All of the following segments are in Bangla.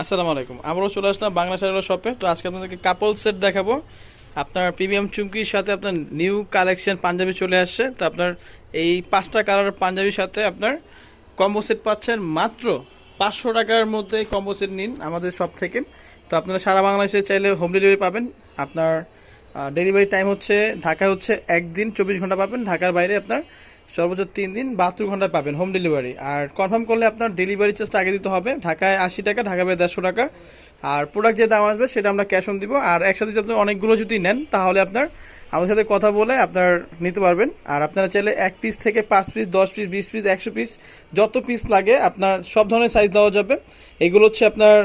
আসসালামু আলাইকুম। আমরাও চলে আসলাম বাংলা শাড়ি শপে। তো আজকে আপনাদেরকে কাপল সেট দেখাবো। আপনার প্রিমিয়াম চুমকির সাথে আপনার নিউ কালেকশন পাঞ্জাবি চলে আসছে। তো আপনার এই পাঁচটা কালার পাঞ্জাবির সাথে আপনার কম্বো সেট পাচ্ছেন মাত্র পাঁচশো টাকার মধ্যে কম্বো সেট নিন আমাদের শপ থেকে। তো আপনারা সারা বাংলাদেশে চাইলে হোম ডেলিভারি পাবেন। আপনার ডেলিভারি টাইম হচ্ছে, ঢাকায় হচ্ছে একদিন চব্বিশ ঘণ্টা পাবেন। ঢাকার বাইরে আপনার সর্বোচ্চ তিন দিন বাহাত্তর ঘণ্টা পাবেন হোম ডেলিভারি আর কনফার্ম করলে আপনার ডেলিভারি চার্জটা আগে দিতে হবে। ঢাকায় আশি টাকা ঢাকা বাইরে দেড়শো টাকা। আর প্রোডাক্ট যে দাম আসবে সেটা আমরা ক্যাশ অন দিব। আর একসাথে যদি আপনি অনেকগুলো যদি নেন, তাহলে আপনার আমাদের সাথে কথা বলে আপনার নিতে পারবেন। আর আপনারা চাইলে এক পিস থেকে পাঁচ পিস দশ পিস বিশ পিস একশো পিস যত পিস লাগে, আপনার সব ধরনের সাইজ দেওয়া যাবে। এগুলো হচ্ছে আপনার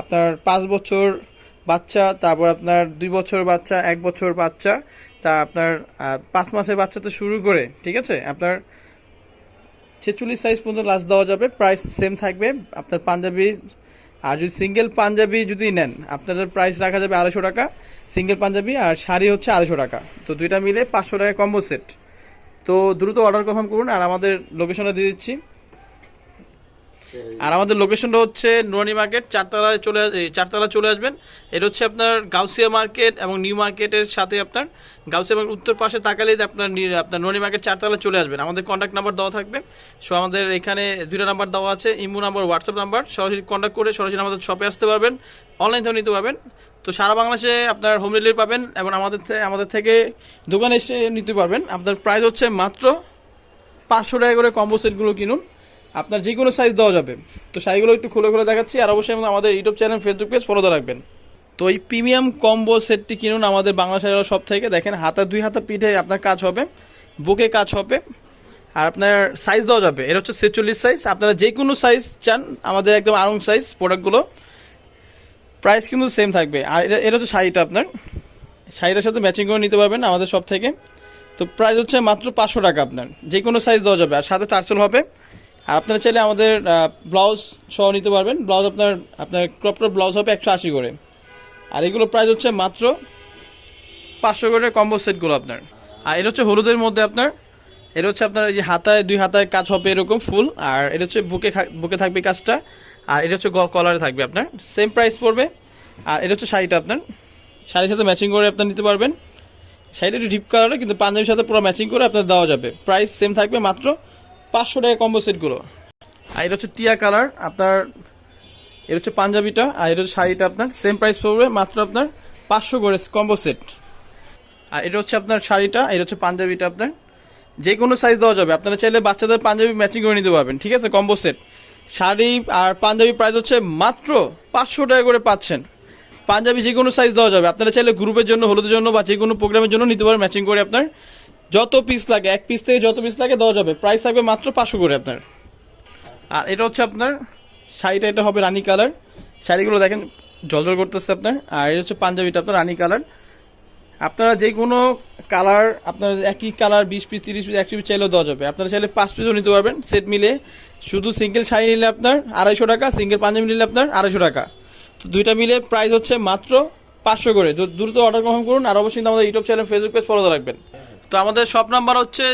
আপনার পাঁচ বছর বাচ্চা, তারপর আপনার দুই বছর বাচ্চা, এক বছর বাচ্চা। তা আপনার পাঁচ মাসের বাচ্চা তো শুরু করে, ঠিক আছে? আপনার ছেচল্লিশ সাইজ পর্যন্ত লাস্ট দেওয়া যাবে প্রাইস সেম থাকবে। আপনার পাঞ্জাবি, আর যদি সিঙ্গেল পাঞ্জাবি যদি নেন, আপনাদের প্রাইস রাখা যাবে আড়াইশো টাকা সিঙ্গেল পাঞ্জাবি আর শাড়ি হচ্ছে আড়াইশো টাকা। তো দুইটা মিলে পাঁচশো টাকা কম্বো সেট তো দ্রুত অর্ডার কনফার্ম করুন, আর আমাদের লোকেশনটা দিয়ে দিচ্ছি। আর আমাদের লোকেশনটা হচ্ছে নুরানি মার্কেট চারতলায় চলে চারতলা চলে আসবেন। এটা হচ্ছে আপনার গাউসিয়া মার্কেট এবং নিউ মার্কেটের সাথে আপনার গাউসিয়া মার্কেট উত্তর পাশে তাকালেই আপনার আপনার নুরানি মার্কেট চারতলা চলে আসবেন। আমাদের কন্ট্যাক্ট নাম্বার দেওয়া থাকবে। সো আমাদের এখানে দুইটা নাম্বার দেওয়া আছে, ইমো নাম্বার হোয়াটসঅ্যাপ নাম্বার সরাসরি কন্ট্যাক্ট করে সরাসরি আমাদের শপে আসতে পারবেন অনলাইন থেকেও নিতে পারবেন। তো, সারা বাংলাদেশে আপনার হোম ডেলিভারি পাবেন এবং আমাদের আমাদের থেকে দোকানে এসে নিতে পারবেন। আপনার প্রাইস হচ্ছে মাত্র পাঁচশো টাকা করে কম্বো সেটগুলো কিনুন। আপনার যে কোনো সাইজ দেওয়া যাবে। তো শাড়িগুলো একটু খুলে খুলে দেখাচ্ছি, আর অবশ্যই আমাদের ইউটিউব চ্যানেল ফেসবুক পেজ ফলোতে রাখবেন। তো এই প্রিমিয়াম কম্বো সেটটি কিনুন আমাদের বাংলা শাড়ির সব থেকে। দেখেন, হাতা দুই হাতা পিঠে আপনার কাজ হবে, বুকে কাজ হবে, আর আপনার সাইজ দেওয়া যাবে। এটা হচ্ছে ছেচল্লিশ সাইজ আপনারা যে কোনো সাইজ চান, আমাদের একদম আরং সাইজ প্রোডাক্টগুলো প্রাইস কিন্তু সেম থাকবে। আর এটা এটা হচ্ছে শাড়িটা আপনার। শাড়িটার সাথে ম্যাচিং করে নিতে পারবেন আমাদের সব থেকে। তো প্রাইস হচ্ছে মাত্র পাঁচশো টাকা আপনার। যে কোনো সাইজ দেওয়া যাবে। আর সাথে চার্চল হবে। আর আপনারা চাইলে আমাদের ব্লাউজ সহ নিতে পারবেন। ব্লাউজ আপনার আপনার ক্রপটপ ব্লাউজ হবে একশো আশি করে। আর এগুলো প্রাইস হচ্ছে মাত্র পাঁচশো করে কম্বো সেটগুলো আপনার। আর এটা হচ্ছে হলুদের মধ্যে আপনার, এটা হচ্ছে আপনার এই যে হাতায়, দুই হাতায় কাজ হবে এরকম ফুল। আর এটা হচ্ছে বুকে বুকে থাকবে কাজটা। আর এটা হচ্ছে কলারে থাকবে আপনার। সেম প্রাইস পড়বে। আর এটা হচ্ছে শাড়িটা আপনার। শাড়ির সাথে ম্যাচিং করে আপনার নিতে পারবেন। শাড়িটা একটু ডিপ কালারে কিন্তু পাঞ্জাবির সাথে পুরো ম্যাচিং করে আপনার দেওয়া যাবে। প্রাইস সেম থাকবে মাত্র পাঁচশো টাকা কম্বো সেটগুলো আর এটা হচ্ছে টিয়া কালার, আপনার এটা হচ্ছে পাঞ্জাবিটা, আর এটা হচ্ছে শাড়িটা আপনার সেম প্রাইস পড়বে, মাত্র আপনার পাঁচশো করে কম্বো সেট আর এটা হচ্ছে আপনার শাড়িটা এটা হচ্ছে পাঞ্জাবিটা আপনার। যে কোনো সাইজ দেওয়া যাবে। আপনারা চাইলে বাচ্চাদের পাঞ্জাবি ম্যাচিং করে নিতে পারবেন, ঠিক আছে কম্বো সেট শাড়ি আর পাঞ্জাবি প্রাইস হচ্ছে মাত্র পাঁচশো টাকা করে পাচ্ছেন। পাঞ্জাবি যে কোনো সাইজ দেওয়া যাবে। আপনারা চাইলে গ্রুপের জন্য, হলুদের জন্য বা যে কোনো প্রোগ্রামের জন্য নিতে পারেন ম্যাচিং করে আপনার যত পিস লাগে, এক পিস থেকে যত পিস লাগে দেওয়া যাবে। প্রাইস থাকবে মাত্র পাঁচশো করে আপনার। আর এটা হচ্ছে আপনার শাড়িটা, এটা হবে রানি কালার। শাড়িগুলো দেখেন জলজল করতেছে আপনার। আর এটা হচ্ছে পাঞ্জাবিটা, আপনার রানি কালার। আপনারা যে কোনো কালার, আপনার একই কালার, বিশ পিস তিরিশ পিস একশো পিস চাইলেও দেওয়া যাবে। আপনারা চাইলে পাঁচ পিসও নিতে পারবেন সেট মিলে। শুধু সিঙ্গেল শাড়ি নিলে আপনার আড়াইশো টাকা সিঙ্গেল পাঞ্জাবি নিলে আপনার আড়াইশো টাকা। তো দুইটা মিলে প্রাইস হচ্ছে মাত্র পাঁচশো করে। দ্রুত অর্ডার কনফার্ম করুন, আর অবশ্যই আমাদের YouTube channel Facebook page follow রাখবেন। তো আমাদের শপ নাম্বার হচ্ছে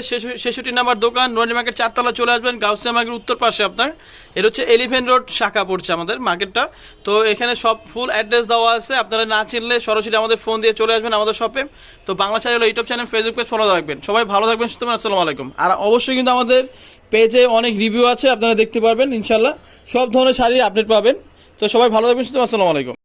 ছেষট্টি নাম্বার দোকান নোয়ারি মার্কেট চারতলা চলে আসবেন গাউসিয়া মার্কেট উত্তর পাশে আপনার। এটা হচ্ছে এলিফেন্ট রোড শাখা পড়ছে আমাদের মার্কেটটা তো এখানে সব ফুল অ্যাড্রেস দেওয়া আছে আপনারা না চিনলে সরাসরি আমাদের ফোন দিয়ে চলে আসবেন আমাদের শপে তো Bangla channel YouTube channel Facebook page follow রাখবেন। সবাই ভালো থাকবেন থাকবেন আসসালামু আলাইকুম। আর অবশ্যই কিন্তু আমাদের পেজে অনেক রিভিউ আছে আপনারা দেখতে পারবেন ইনশাল্লাহ সব ধরনের শাড়ি আপডেট পাবেন। তো সবাই ভালো থাকবেন থাকবেন, আসসালামু আলাইকুম।